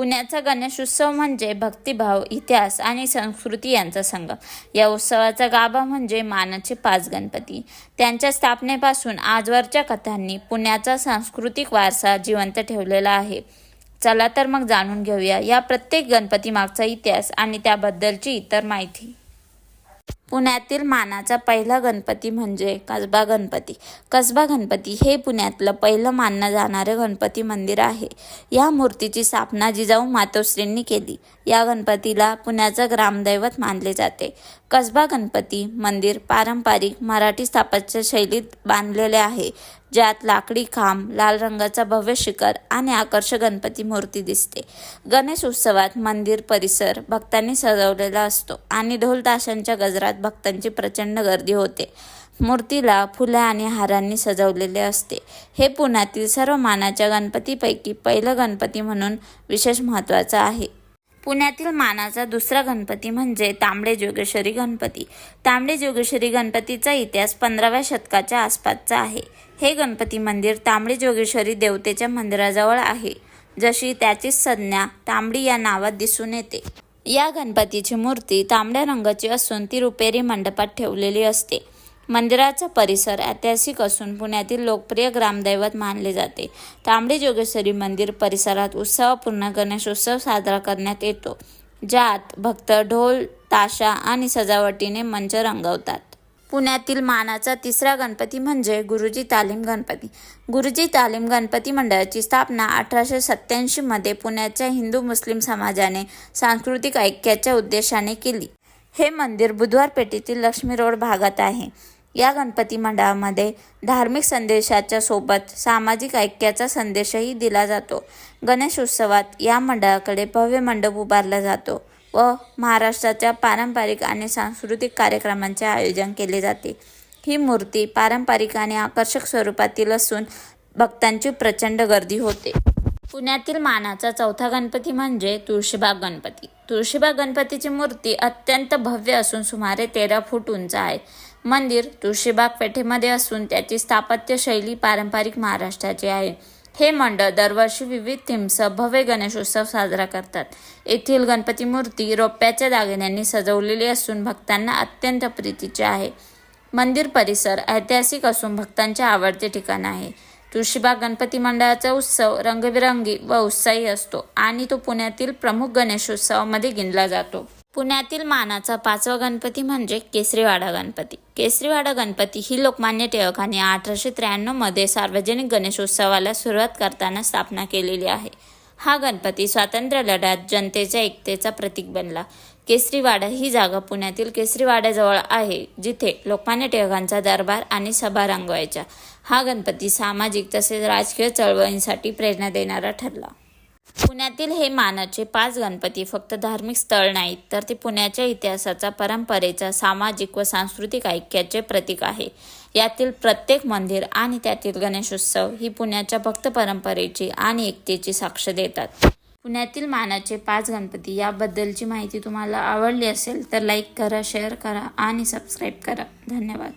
पुण्याचा गणेशोत्सव म्हणजे भक्तिभाव इतिहास आणि संस्कृती यांचा संगम या उत्सवाचा गाभा म्हणजे मानाचे पाच गणपती. त्यांच्या स्थापनेपासून आजवरच्या कथांनी पुण्याचा सांस्कृतिक वारसा जिवंत ठेवलेला आहे. चला तर मग जाणून घेऊया या प्रत्येक गणपती मागचा इतिहास आणि त्याबद्दलची इतर माहिती. पुण्यातील मानाचा पहिला गणपती म्हणजे कसबा गणपती. कसबा गणपती हे पुण्यातलं पहिलं मानलं जाणारं गणपती मंदिर आहे. या मूर्तीची स्थापना जिजाऊ मातोश्रींनी केली. या गणपतीला पुण्याचं ग्रामदैवत मानले जाते. कसबा गणपती मंदिर पारंपरिक मराठी स्थापत्य शैलीत बांधलेले आहे. ज्यात लाकडी खांब लाल रंगाचा भव्य शिखर आणि आकर्षक गणपती मूर्ती दिसते. गणेश उत्सवात मंदिर परिसर भक्तांनी सजवलेला असतो आणि ढोलताशांच्या गजरात भक्तांची प्रचंड गर्दी होते. मूर्तीला फुलं आणि हारांनी सजवलेले असते. हे पुण्यातील सर्व मानाच्या गणपतीपैकी पहिलं गणपती म्हणून विशेष महत्त्वाचं आहे. पुण्यातील मानाचा दुसरा गणपती म्हणजे तांबडे जोगेश्वरी गणपती. तांबडे जोगेश्वरी गणपतीचा इतिहास पंधराव्या शतकाच्या आसपासचा आहे. हे गणपती मंदिर तांबडे जोगेश्वरी देवतेच्या मंदिराजवळ आहे जशी त्याची संज्ञा तांबडी या नावात दिसून येते. या गणपतीची मूर्ती तांबड्या रंगाची असून ती रुपेरी मंडपात ठेवलेली असते. मंदिराचा परिसर ऐतिहासिक असून पुण्यातील लोकप्रिय ग्रामदैवत मानले जाते. तांबडी जोगेश्वरी मंदिर परिसरात उत्सवपूर्ण गणेशोत्सव साजरा करण्यात येतो ज्यात भक्त ढोल ताशा आणि सजावटीने मंच रंगवतात. पुण्यातील मानाचा तिसरा गणपती म्हणजे गुरुजी तालीम गणपती. गुरुजी तालीम गणपती मंडळाची स्थापना अठराशे सत्याऐंशीमध्ये पुण्याच्या हिंदू मुस्लिम समाजाने सांस्कृतिक ऐक्याच्या उद्देशाने केली. हे मंदिर बुधवार पेठेतील लक्ष्मी रोड भागात आहे. या गणपती मंडळामध्ये धार्मिक संदेशाच्या सोबत सामाजिक ऐक्याचा संदेशही दिला जातो. गणेश उत्सवात या मंडळाकडे भव्य मंडप उभारला जातो व महाराष्ट्राच्या पारंपरिक आणि सांस्कृतिक कार्यक्रमांचे आयोजन केले जाते. ही मूर्ती पारंपरिक आणि आकर्षक स्वरूपातील असून भक्तांची प्रचंड गर्दी होते. पुण्यातील मानाचा चौथा गणपती म्हणजे तुळशीबाग गणपती. तुळशीबाग गणपतीची मूर्ती अत्यंत भव्य असून सुमारे तेरा फूट उंच आहे. मंदिर तुळशीबाग पेठेमध्ये असून त्याची स्थापत्य शैली पारंपरिक महाराष्ट्राची आहे. हे मंडळ दरवर्षी विविध थीमसह भव्य गणेशोत्सव साजरा करतात. येथील गणपती मूर्ती रोप्याच्या दागिन्यांनी सजवलेली असून भक्तांना अत्यंत प्रीतीचे आहे. मंदिर परिसर ऐतिहासिक असून भक्तांचे आवडते ठिकाण आहे. तुळशीबाग गणपती मंडळाचा उत्सव रंगबिरंगी व उत्साही असतो आणि तो पुण्यातील प्रमुख गणेशोत्सवामध्ये गिनला जातो. पुण्यातील मानाचा पाचवा गणपती म्हणजे केसरीवाडा गणपती. केसरीवाडा गणपती ही लोकमान्य टिळकांनी अठराशे त्र्याण्णवमध्ये सार्वजनिक गणेशोत्सवाला सुरुवात करताना स्थापना केलेली आहे. हा गणपती स्वातंत्र्य लढ्यात जनतेच्या एकतेचा प्रतीक बनला. केसरीवाडा ही जागा पुण्यातील केसरीवाड्याजवळ आहे जिथे लोकमान्य टिळकांचा दरबार आणि सभा रंगवायच्या. हा गणपती सामाजिक तसेच राजकीय चळवळींसाठी प्रेरणा देणारा ठरला. पुण्यातील हे मानाचे पाच गणपती फक्त धार्मिक स्थळ नाहीत तर ते पुण्याच्या इतिहासाचा परंपरेचा सामाजिक व सांस्कृतिक ऐक्याचे प्रतीक आहे. यातील प्रत्येक मंदिर आणि त्यातील गणेशोत्सव ही पुण्याच्या भक्त परंपरेची आणि एकतेची साक्ष देतात. पुण्यातील मानाचे पाच गणपती याबद्दलची माहिती तुम्हाला आवडली असेल तर लाईक करा शेअर करा आणि सबस्क्राईब करा. धन्यवाद.